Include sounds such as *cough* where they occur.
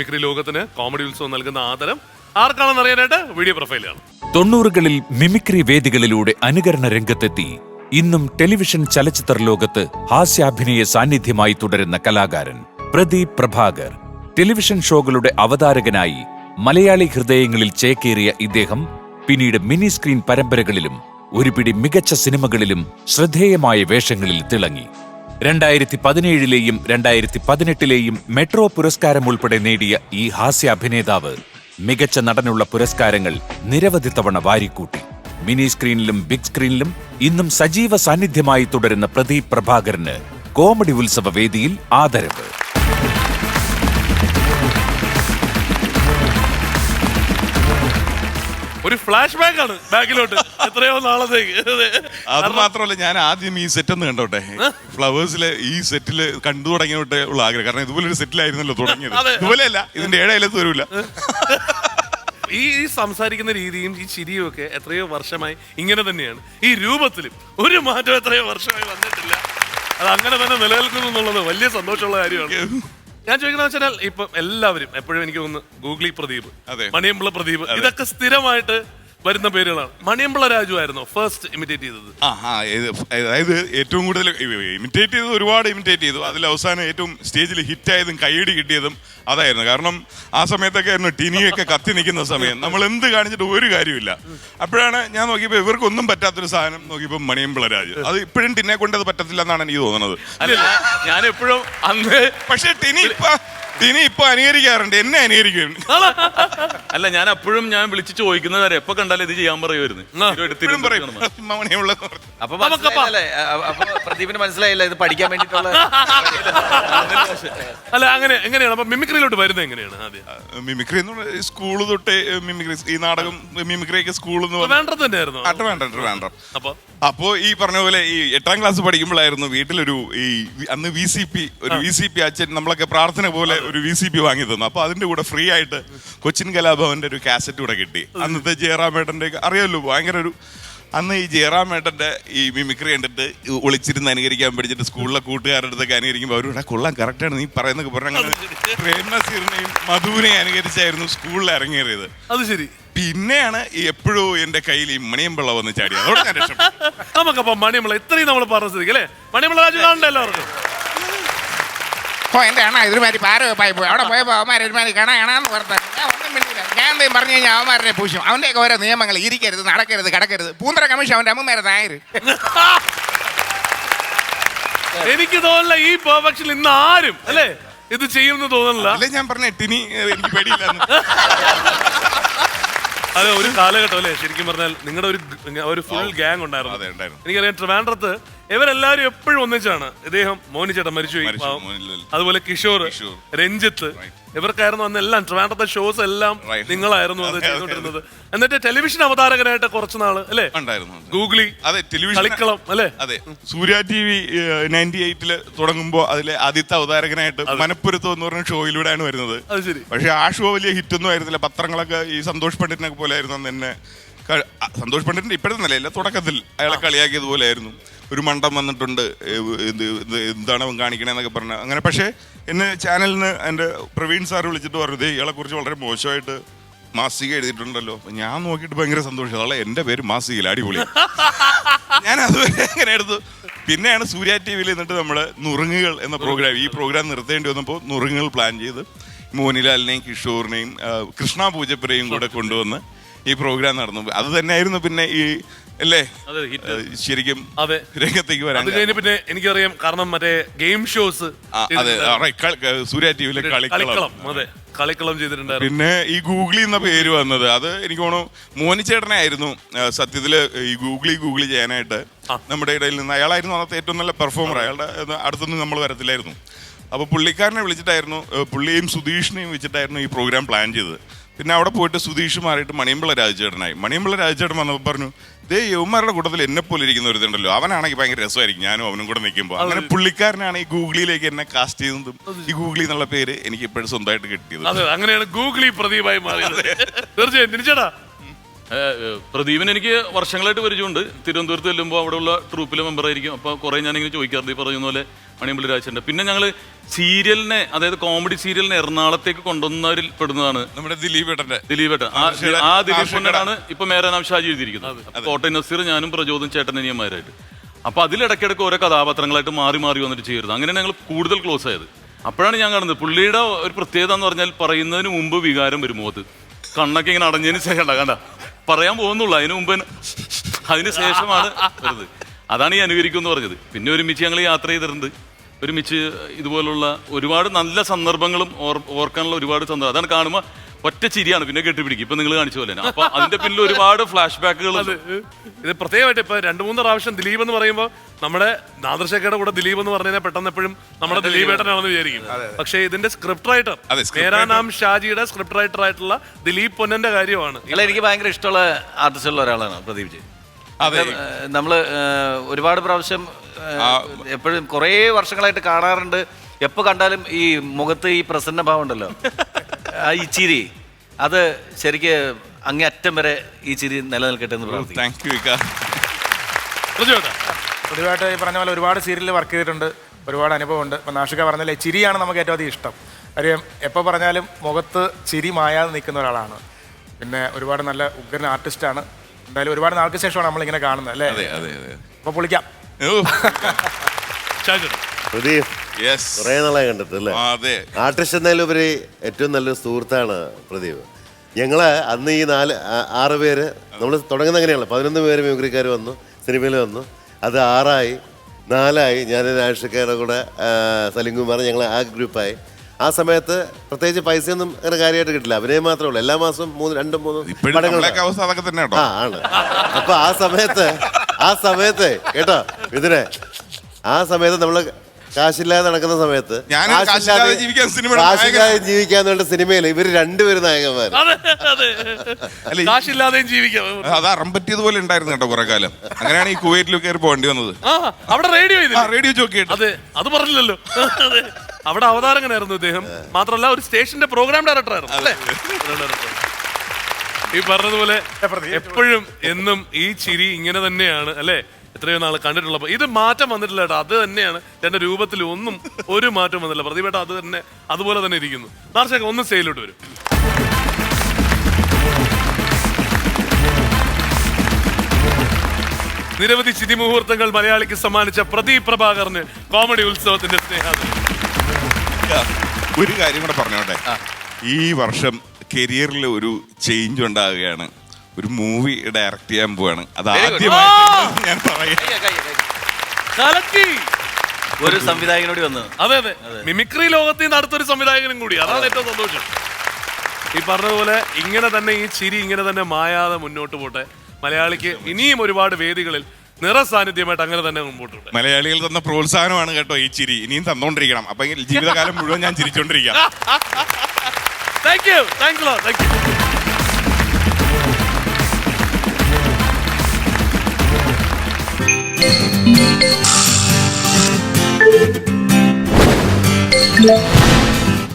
Mimicry ലോകത്തിന് comedy ഉത്സവം നൽകുന്ന ആദരം ആർക്കാണെന്ന് അറിയാനായിട്ട് വീഡിയോ പ്രൊഫൈലാണ് തൊണ്ണൂറുകളിൽ മിമിക്രി വേദികളിലൂടെ അനുകരണ രംഗത്തെത്തി. ഇന്നും ടെലിവിഷൻ ചലച്ചിത്ര ലോകത്ത് ഹാസ്യാഭിനയ സാന്നിധ്യമായി തുടരുന്ന കലാകാരൻ പ്രദീപ് പ്രഭാകർ. ടെലിവിഷൻ ഷോകളുടെ അവതാരകനായി മലയാളി ഹൃദയങ്ങളിൽ ചേക്കേറിയ ഇദ്ദേഹം പിന്നീട് മിനി സ്ക്രീൻ പരമ്പരകളിലും ഒരുപിടി മികച്ച സിനിമകളിലും ശ്രദ്ധേയമായ വേഷങ്ങളിൽ തിളങ്ങി. രണ്ടായിരത്തി പതിനേഴിലെയും രണ്ടായിരത്തി പതിനെട്ടിലെയും മെട്രോ പുരസ്കാരം ഉൾപ്പെടെ നേടിയ ഈ ഹാസ്യ അഭിനേതാവ് മികച്ച നടനുള്ള പുരസ്കാരങ്ങൾ നിരവധി തവണ വാരിക്കൂട്ടി. മിനി സ്ക്രീനിലും ബിഗ് സ്ക്രീനിലും ഇന്നും സജീവ സാന്നിധ്യമായി തുടരുന്ന പ്രദീപ് പ്രഭാകരന് കോമഡി ഉത്സവ വേദിയിൽ ആദരവ്. ഒരു ഫ്ലാഷ് ബാക്ക് ആണ് ബാക്കിലോട്ട്. എത്രയോ നാളത്തേക്ക്. അതെ. മാത്രമല്ല ഞാൻ ആദ്യം ഈ സെറ്റ് ഒന്ന് കണ്ടോട്ടെ. ഫ്ലവേഴ്സിലെ ഈ സെറ്റിൽ കണ്ടു തുടങ്ങിയോട്ടെ ഉള്ള ആഗ്രഹം. കാരണം ഇതുപോലെ ഒരു സെറ്റിലായിരുന്നല്ലോ തുടങ്ങിയത്. ഇതുപോലെയല്ല ഇതിന്റെ ഏഴായാലും വരൂല. ഈ ഈ സംസാരിക്കുന്ന രീതിയും ഈ ചിരിയും ഒക്കെ എത്രയോ വർഷമായി ഇങ്ങനെ തന്നെയാണ്. ഈ രൂപത്തിലും ഒരു മാറ്റം എത്രയോ വർഷമായി വന്നിട്ടില്ല. അത് അങ്ങനെ തന്നെ നിലനിൽക്കുന്നു എന്നുള്ളത് വലിയ സന്തോഷമുള്ള കാര്യമാണ്. ഞാൻ ചോദിക്കുന്നത് വെച്ചാൽ ഇപ്പൊ എല്ലാവരും എപ്പോഴും എനിക്ക് തോന്നുന്നു ഗൂഗിളി പ്രദീപ് മണിയമ്പുള്ള മണിയമ്പിള്ള പ്രദീപ് ഇതൊക്കെ സ്ഥിരമായിട്ട് വരുന്ന പേരുകളാണ്. മണിയമ്പള രാജു ആയിരുന്നു ഫസ്റ്റ് ഇമിറ്റേറ്റ് ചെയ്തത്. ആ ആ ഇത് അതായത് ഏറ്റവും കൂടുതൽ ഇമിറ്റേറ്റ് ചെയ്തത് ഒരുപാട് ഇമിറ്റേറ്റ് ചെയ്തു. അതിൽ അവസാനം ഏറ്റവും സ്റ്റേജിൽ ഹിറ്റ് ആയതും കൈയടി കിട്ടിയതും അതായിരുന്നു. കാരണം ആ സമയത്തൊക്കെ ആയിരുന്നു ടിനിയൊക്കെ കത്തി നിൽക്കുന്ന സമയം. നമ്മൾ എന്ത് കാണിച്ചിട്ട് ഒരു കാര്യമില്ല അപ്പോഴാണ് ഞാൻ നോക്കിയപ്പോൾ ഇവർക്കൊന്നും പറ്റാത്തൊരു സാധനം നോക്കിയപ്പോൾ മണിയമ്പള രാജു. അത് ഇപ്പോഴും ടിന്നെ കൊണ്ട് അത് പറ്റത്തില്ല എന്നാണ് എനിക്ക് തോന്നുന്നത്. അല്ല ഞാൻ എപ്പോഴും അന്ന് പക്ഷേ ടിനി ഇപ്പൊ ടിനി ഇപ്പൊ അനുകരിക്കാറുണ്ട്. എന്നെ അനുകരിക്കും അല്ല ഞാൻ അപ്പോഴും ഞാൻ വിളിച്ചു ചോദിക്കുന്നത് വരെ എപ്പോ കണ്ടാലും ഇത് ചെയ്യാൻ പറയുമായിരുന്നു. അപ്പൊ മനസ്സിലായില്ലേ? അ- അപ്പൊ പ്രദീപിന് മനസ്സിലായില്ല ഇത് പഠിക്കാൻ വേണ്ടിട്ടുള്ള *laughs* അല്ല അങ്ങനെ എങ്ങനെയാണ്? അപ്പൊ മിമിക്രിയിലോട്ട് വരുന്നത് എങ്ങനെയാണ് ആദ്യം? മിമിക്രി എന്ന് പറഞ്ഞാൽ സ്കൂൾ തൊട്ടേ മിമിക്രി ഈ നാടകം മിമിക്രി ഒക്കെ സ്കൂൾ എന്ന് പറഞ്ഞാൽ വേണ്ടത് തന്നെയായിരുന്നു. അട്ട വേണ്ട അട്ട വേണ്ട. അപ്പൊ? അപ്പോ ഈ പറഞ്ഞ പോലെ ഈ എട്ടാം ക്ലാസ് പഠിക്കുമ്പോഴായിരുന്നു വീട്ടിലൊരു ഈ വി- അന്ന് വി സി പി ഒരു വി സി പി അച്ഛൻ നമ്മളൊക്കെ പ്രാർത്ഥന പോലെ ഒരു വി സി പി വാങ്ങി തന്നു. അപ്പൊ അതിന്റെ കൂടെ ഫ്രീ ആയിട്ട് കൊച്ചിൻ കലാഭവന്റെ ഒരു കാസറ്റ് കൂടെ കിട്ടി. അന്നത്തെ ജയറാമേട്ടന്റെ ഒക്കെ അറിയാമല്ലോ ഭയങ്കര ഒരു അന്ന് ഈ ജയറാമേട്ടന്റെ ഈ മിമിക്രി കണ്ടിട്ട് ഒളിച്ചിരുന്ന് അനുകരിക്കാൻ പഠിച്ചിട്ട് സ്കൂളിലെ കൂട്ടുകാരുടെ അടുത്തൊക്കെ അനുകരിക്കുമ്പോൾ അവരോട് കൊള്ളാം കറക്റ്റാണ് നീ പറയുന്നൊക്കെ പറഞ്ഞ പ്രേംനസീറിനെയും പ്രേം നസീറിനെയും മധുവിനെയും അനുകരിച്ചായിരുന്നു സ്കൂളിൽ ഇറങ്ങിയത് അത് ശരി. പിന്നെയാണ് എപ്പോഴും എന്റെ കയ്യിൽ ഈ മണിയമ്പിള്ള വന്ന് ചാടിയത് അതോടെ ഞാൻ രക്ഷപ്പെട്ടു. നമുക്കപ്പം മണിയമ്പിള്ള ഇത്രയും നമ്മൾ പറഞ്ഞു അല്ലേ? മണിയമ്പിള്ള രാജു കാണണ്ട എല്ലാവർക്കും? ഓ എന്റെ അണ്ണ ഇതൊരുമാതിരി പാര പോയി. അവിടെ പോയപ്പോൾ അവന്മാർ ഒരുമാതിരി കണ കണാന്ന് ഞാൻ ഒന്നും മിണ്ടില്ല ഞാൻ എന്തെങ്കിലും പറഞ്ഞു കഴിഞ്ഞാൽ അവന്മാരെ പൂശും. അവന്റെയൊക്കെ ഓരോ നിയമങ്ങൾ. ഇരിക്കരുത് നടക്കരുത് കിടക്കരുത്. പൂന്തറ കമ്മീഷൻ അവന്റെ അമ്മമാരെ തായര് *laughs* എനിക്ക് തോന്നില്ല ഈ പെർഫെക്ഷൻ ഇന്ന് ആരും അല്ലേ? ഇത് ചെയ്യുമെന്ന് തോന്നുന്നില്ല. അല്ലേ ഞാൻ പറഞ്ഞ ടിനി എനിക്ക് പേടിയില്ല *laughs* അതെ ഒരു കാലഘട്ടം അല്ലേ? ശരിക്കും പറഞ്ഞാൽ നിങ്ങളുടെ ഒരു ഒരു ഫുൾ ഗ്യാങ് ഉണ്ടായിരുന്നു. എനിക്കറിയാം ട്രിവാൻഡ്രത്ത് ഇവരെല്ലാവരും എപ്പോഴും ഒന്നിച്ചാണ്. ഇദ്ദേഹം മോനിച്ചേട്ടൻ മരിച്ചുപോയി മരിച്ചു, പാവം. അതുപോലെ കിഷോർ കിഷോർ. രഞ്ജിത്ത്. ഇവർക്കായിരുന്നു അന്ന് എല്ലാം ട്രിവാൻഡ്രത്തെ ഷോസ് എല്ലാം Right. *laughs* നിങ്ങളായിരുന്നു അത് അതെ, അതെ, ചെയ്തുകൊണ്ടിരുന്നത്. എന്നിട്ട് ടെലിവിഷൻ അവതാരകനായിട്ട് കുറച്ച് നാൾ അല്ലേ? ഉണ്ടായിരുന്നു ഗൂഗിളി അതെ ടെലിവിഷൻ കളിക്കളം അല്ലേ? അതെ. സൂര്യ ടി വി നയന്റി എയ്റ്റിൽ തുടങ്ങുമ്പോൾ അതിലെ ആദ്യത്തെ അവതാരകനായിട്ട് മനപ്പുരത്തം എന്ന് പറഞ്ഞ ഷോയിലൂടെയാണ് വരുന്നത്. അത് ശരി. പക്ഷെ ആ ഷോ വലിയ ഹിറ്റ് ഒന്നും ആയിരുന്നില്ല. പത്രങ്ങളൊക്കെ ഈ സന്തോഷ് പണ്ഡിറ്റിനൊക്കെ പോലെ ആയിരുന്നു അന്ന് എന്നെ ക- ആ, സന്തോഷ് പണ്ഡിറ്റിന്റെ ഇപ്പോഴത്തെ നിലയില്ല തുടക്കത്തിൽ അയാളെ കളിയാക്കിയതുപോലെ ആയിരുന്നു ഒരു മണ്ടം വന്നിട്ടുണ്ട്. ഇത് ഇത് എന്താണ് അവൻ കാണിക്കണേന്നൊക്കെ പറഞ്ഞു. അങ്ങനെ പക്ഷേ എന്നെ ചാനലിൽ നിന്ന് എന്റെ പ്രവീൺ സാർ വിളിച്ചിട്ട് പറഞ്ഞു "ദേ, ഇയാളെ കുറിച്ച് വളരെ മോശമായിട്ട് മാസിക എഴുതിയിട്ടുണ്ടല്ലോ. ഞാൻ നോക്കിയിട്ട് ഭയങ്കര സന്തോഷം. അതാളെ എന്റെ പേര് മാസികയിൽ അടിപൊളി. ഞാൻ അതുവരെ അങ്ങനെ എടുത്തു. പിന്നെയാണ് സൂര്യ ടി വിയിൽ നിന്നിട്ട് നമ്മൾ നുറുങ്ങുകൾ എന്ന പ്രോഗ്രാം ഈ പ്രോഗ്രാം നിർത്തേണ്ടി വന്നപ്പോൾ നുറുങ്ങുകൾ പ്ലാൻ ചെയ്ത് മോഹൻലാലിനെയും കിഷോറിനെയും കൃഷ്ണ പൂജപ്പുരയും കൂടെ കൊണ്ടുവന്ന് ഈ പ്രോഗ്രാം നടന്നു. അത് തന്നെയായിരുന്നു പിന്നെ ഈ അല്ലേ? അതെ, ശരിക്കും അതെ. രംഗത്തേക്ക് വരാൻ അത് കഴിഞ്ഞ് പിന്നെ എനിക്കറിയാം കാരണം മറ്റേ ഗെയിം ഷോസ് ആ, അതെ ആ, right. കളി- ക- സൂര്യ ടി വിയിലെ കളിക്കളം. കളിക്കളം അതെ. കളിക്കളം ചെയ്തിട്ടുണ്ടായിരുന്നു. പിന്നെ ഈ ഗൂഗിളി എന്ന പേര് വന്നത്. അത് എനിക്ക് തോന്നുന്നു മോനിച്ചേട്ടനെ ആയിരുന്നു. സത്യത്തിൽ ഈ ഗൂഗിളി ഗൂഗിളി ചെയ്യാനായിട്ട് നമ്മുടെ ഇടയിൽ നിന്ന് അയാളായിരുന്നു അന്നത്തെ ഏറ്റവും നല്ല പെർഫോമർ അയാളുടെ ഇത് അടുത്തൊന്നും നമ്മൾ വരത്തില്ലായിരുന്നു. അപ്പോൾ പുള്ളിക്കാരനെ വിളിച്ചിട്ടായിരുന്നു പുള്ളിയെയും പുള്ളിയും സുധീഷിനെയും വെച്ചിട്ടായിരുന്നു ഈ പ്രോഗ്രാം പ്ലാൻ ചെയ്തത്. പിന്നെ അവിടെ പോയിട്ട് സുധീഷ് മാറിയിട്ട് മണിയമ്പിള രാജചേട്ടനായി. മണിയമ്പിള രാജചേട്ടൻ വന്നപ്പോൾ പറഞ്ഞു ദേ യൗമാരുടെ കൂട്ടത്തിൽ എന്നെ പോലെ ഇരിക്കുന്ന ഒരു ഇതുണ്ടല്ലോ അവനാണെങ്കിൽ ഭയങ്കര രസമായിരിക്കും. ഞാനും അവനും കൂടെ നിൽക്കുമ്പോൾ അങ്ങനെ പുള്ളിക്കാരനാണ് ഈ ഗൂഗിളിയിലേക്ക് എന്നെ കാസ്റ്റ് ചെയ്യുന്നതും ഈ ഗൂഗിളി എന്നുള്ള പേര് എനിക്ക് ഇപ്പോഴും സ്വന്തമായിട്ട് കിട്ടിയത്. അതെ അങ്ങനെയാണ് ഗൂഗിളി പ്രദീപായി മാറിയത്. തീർച്ചയായും തിരിച്ചടാ പ്രദീപിന് എനിക്ക് വർഷങ്ങളായിട്ട് പരിചയമുണ്ട്. തിരുവനന്തപുരത്ത് ചെല്ലുമ്പോൾ അവിടെയുള്ള ട്രൂപ്പിലെ മെമ്പറായിരിക്കും അപ്പോൾ കുറേ ഞാനിങ്ങനെ ചോദിക്കാറുണ്ട് ഈ പറയുന്ന പോലെ മണിയമ്പള്ളി രാജേന്ദ്രൻ പിന്നെ ഞങ്ങൾ സീരിയലിനെ അതായത് കോമഡി സീരിയലിനെ എറണാകുളത്തേക്ക് കൊണ്ടുവന്നവരിൽ പെടുന്നതാണ്. നമ്മുടെ ദിലീപ് ദിലീപ് ദിലീപേട്ടൻ. ആ ദിലീപ് ഏട്ടനാണ് ഇപ്പൊ മേരാനാം ഷാജി എഴുതിയിരിക്കുന്നത്. കോട്ടയം നസീർ ഞാനും പ്രചോദം ചേട്ടനിയന്മാരായിട്ട് അപ്പോൾ അതിലിടയ്ക്കിടയ്ക്ക് ഓരോ കഥാപാത്രങ്ങളായിട്ട് മാറി മാറി വന്നിട്ട് ചെയ്യരുത്. അങ്ങനെ ഞങ്ങൾ കൂടുതൽ ക്ലോസ് ആയത്. അപ്പോഴാണ് ഞാൻ കാണുന്നത് പുള്ളിയുടെ ഒരു പ്രത്യേകത എന്ന് പറഞ്ഞാൽ പറയുന്നതിന് മുമ്പ് വികാരം വരും അത്? കണ്ണൊക്കെ ഇങ്ങനെ അടഞ്ഞതിന് ശേഷം ഉണ്ടാകണ്ട കണ്ട? പറയാൻ പോകുന്നുള്ളൂ. അതിനു മുമ്പ് അതിന് ശേഷമാണ് വരുന്നത്. അതാണ് ഈ അനുകരിക്കും എന്ന് പറഞ്ഞത്. പിന്നെ ഒരുമിച്ച് ഞങ്ങൾ യാത്ര ചെയ്തിട്ടുണ്ട്. ഒരുമിച്ച് ഇതുപോലുള്ള ഒരുപാട് നല്ല സന്ദർഭങ്ങളും ഓർ- ഓർക്കാനുള്ള ഒരുപാട് സന്ദർഭം. അതാണ് കാണുമ്പോൾ ഒറ്റ ചിരിയാണ് പിന്നെ കെട്ടിപ്പിടിക്കും. ഇപ്പൊ നിങ്ങൾ കാണിച്ച പോലെ. അപ്പൊ അതിന്റെ പിന്നിൽ ഒരുപാട് ഫ്ലാഷ് ബാക്കുകൾ ഇത് പ്രത്യേകമായിട്ട് ഇപ്പൊ രണ്ടു മൂന്ന് പ്രാവശ്യം ദിലീപ് എന്ന് പറയുമ്പോൾ നമ്മുടെ നാദർശേഖയുടെ കൂടെ ദിലീപ് എന്ന് പറഞ്ഞാൽ പെട്ടെന്ന് എപ്പോഴും നമ്മുടെ ദിലീപ് ഏട്ടനാണെന്ന് വിചാരിക്കും. പക്ഷേ ഇതിന്റെ സ്ക്രിപ്റ്റ് റൈറ്റർ അതെ, നാം ഷാജിയുടെ സ്ക്രിപ്റ്റ് റൈറ്റർ ആയിട്ടുള്ള ദിലീപ് പൊന്നന്റെ കാര്യമാണ്. എനിക്ക് ഭയങ്കര ഇഷ്ടമുള്ള ആർട്ടിസ്റ്റുള്ള ഒരാളാണ് പ്രദീപ് ജി. അതെ. നമ്മൾ ഒരുപാട് പ്രാവശ്യം എപ്പോഴും കുറേ വർഷങ്ങളായിട്ട് കാണാറുണ്ട്. എപ്പോ കണ്ടാലും ഈ മുഖത്ത് ഈ പ്രസന്ന ഭാവം ഉണ്ടല്ലോ. ആ ഈ ചിരി. അത് ശരിക്ക് അങ്ങേ അറ്റം വരെ ഈ ചിരി നിലനിൽക്കട്ടെ എന്ന് പ്രാർത്ഥിക്കുന്നു. താങ്ക് യു പൊതുവായിട്ട് ഈ പറഞ്ഞ പോലെ ഒരുപാട് സീരിയലിൽ വർക്ക് ചെയ്തിട്ടുണ്ട്. ഒരുപാട് അനുഭവമുണ്ട്. ഇപ്പം നാഷിക പറഞ്ഞാലേ ചിരിയാണ് നമുക്ക് ഏറ്റവും അധികം ഇഷ്ടം. കാര്യം എപ്പോൾ പറഞ്ഞാലും മുഖത്ത് ചിരി മായാതെ നിൽക്കുന്ന ഒരാളാണ്. പിന്നെ ഒരുപാട് നല്ല ഉഗ്രൻ ആർട്ടിസ്റ്റാണ് എന്തായാലും ഒരുപാട് നാൾക്ക് ശേഷമാണ് നമ്മളിങ്ങനെ കാണുന്നത് അല്ലേ? അതെ അതെ അതെ. അപ്പോൾ പൊളിക്കാം. *laughs* പ്രദീപ് കുറേ നാളായി കണ്ടിട്ട് അല്ലേ അതെ. ആർട്ടിസ്റ്റ് എന്നതിലുപരി ഏറ്റവും നല്ലൊരു സുഹൃത്താണ് പ്രദീപ്. ഞങ്ങൾ അന്ന് ഈ നാല് ആ- ആറ് പേര് നമ്മൾ തുടങ്ങുന്ന അങ്ങനെയല്ല പതിനൊന്ന് പേര് മ്യൂക്രിക്കാർ വന്നു സിനിമയിൽ വന്നു. അത് ആറായി നാലായി. ഞാൻ രാഷ്ട്രീയക്കാരുടെ കൂടെ ആ, സലിം കുമാർ ഞങ്ങൾ ആ ഗ്രൂപ്പായി. ആ സമയത്ത് പ്രത്യേകിച്ച് പൈസയൊന്നും അങ്ങനെ കാര്യമായിട്ട് കിട്ടില്ല. അഭിനയം മാത്രമേ ഉള്ളൂ. എല്ലാ മാസവും മൂന്ന് രണ്ടും മൂന്നും ഇപ്പോഴും പടങ്ങൾ നമ്മളെയൊക്കെ അവസ്ഥ അതൊക്കെ തന്നെ കേട്ടോ. ആ ആണ്. അപ്പൊ ആ സമയത്ത് ആ സമയത്ത് കേട്ടോ ഇതിനെ ആ സമയത്ത് നമ്മൾ കാശില്ലാതെ നടക്കുന്ന സമയത്ത് ഞാൻ കാശില്ലാതെ ജീവിക്കാൻ കാശില്ലാതെ ജീവിക്കാൻ വേണ്ട സിനിമയിൽ ഇവർ രണ്ടുപേരും നായകന്മാർ അതെ അതെ. അല്ല, ഈ- കാശില്ലാതെയും ജീവിക്കാം. അത് അറം പറ്റിയതുപോലെ ഉണ്ടായിരുന്നു കേട്ടോ കുറെ കാലം. അങ്ങനെയാണ് ഈ കുവൈറ്റിൽ കയറി പോകേണ്ടി വന്നത്. ആ അവിടെ റേഡിയോ ആ റേഡിയോ അതെ അത് പറഞ്ഞില്ലല്ലോ. അതെ. അവിടെ അവതാരകനായിരുന്നു അദ്ദേഹം മാത്രമല്ല ഒരു സ്റ്റേഷന്റെ പ്രോഗ്രാം ഡയറക്ടർ ആയിരുന്നു അല്ലേ. ഈ പറഞ്ഞതുപോലെ എപ്പോഴും എന്നും ഈ ചിരി ഇങ്ങനെ തന്നെയാണ് അല്ലേ? എത്രയോ നാൾ കണ്ടിട്ടുള്ള ഇത് മാറ്റം വന്നിട്ടില്ല കേട്ടോ അത് തന്നെയാണ് എന്റെ രൂപത്തിൽ ഒന്നും ഒരു മാറ്റം വന്നില്ല പ്രതിഭേട്ട അത് തന്നെ അതുപോലെ തന്നെ ഇരിക്കുന്നു. നാർച്ചയൊക്കെ ഒന്ന് സെയിലോട്ട് വരും. നിരവധി ചിരി മുഹൂർത്തങ്ങൾ മലയാളിക്ക് സമ്മാനിച്ച പ്രദീപ് പ്രഭാകറിന് കോമഡി ഉത്സവത്തിന്റെ സ്നേഹം ഒരു കാര്യം കൂടെ പറഞ്ഞോട്ടെ. ഈ വർഷം കരിയറിൽ ഒരു ചേഞ്ച് ഉണ്ടാവുകയാണ്. ഒരു മൂവി ഡയറക്റ്റ് ചെയ്യാൻ പോവാണ്. അത് ആദ്യമായിട്ട് ഞാൻ പറയാം. കലക്കി ഒരു സംവിധായകനോട് വന്ന്. അതെ അതെ. മിമിക്രി ലോകത്തിൽ നിന്ന് അടുത്തൊരു സംവിധായകനും കൂടി. അതാണ് ഏറ്റവും സന്തോഷം. ഈ പറഞ്ഞതുപോലെ ഇങ്ങനെ തന്നെ ഈ ചിരി ഇങ്ങനെ തന്നെ മായാതെ മുന്നോട്ട് പോട്ടെ. മലയാളിക്ക് ഇനിയും ഒരുപാട് വേദികളിൽ നിറസാന്നിധ്യമായിട്ട് അങ്ങനെ തന്നെ മുമ്പോട്ട് പോട്ടെ മലയാളികൾ തന്ന പ്രോത്സാഹനമാണ് കേട്ടോ ഈ ചിരി. ഇനിയും തന്നോണ്ടിരിക്കണം. അപ്പൊ ജീവിതകാലം മുഴുവൻ ഞാൻ ചിരിച്ചോണ്ടിരിക്കാം. Thank you thanks thank you Yeah.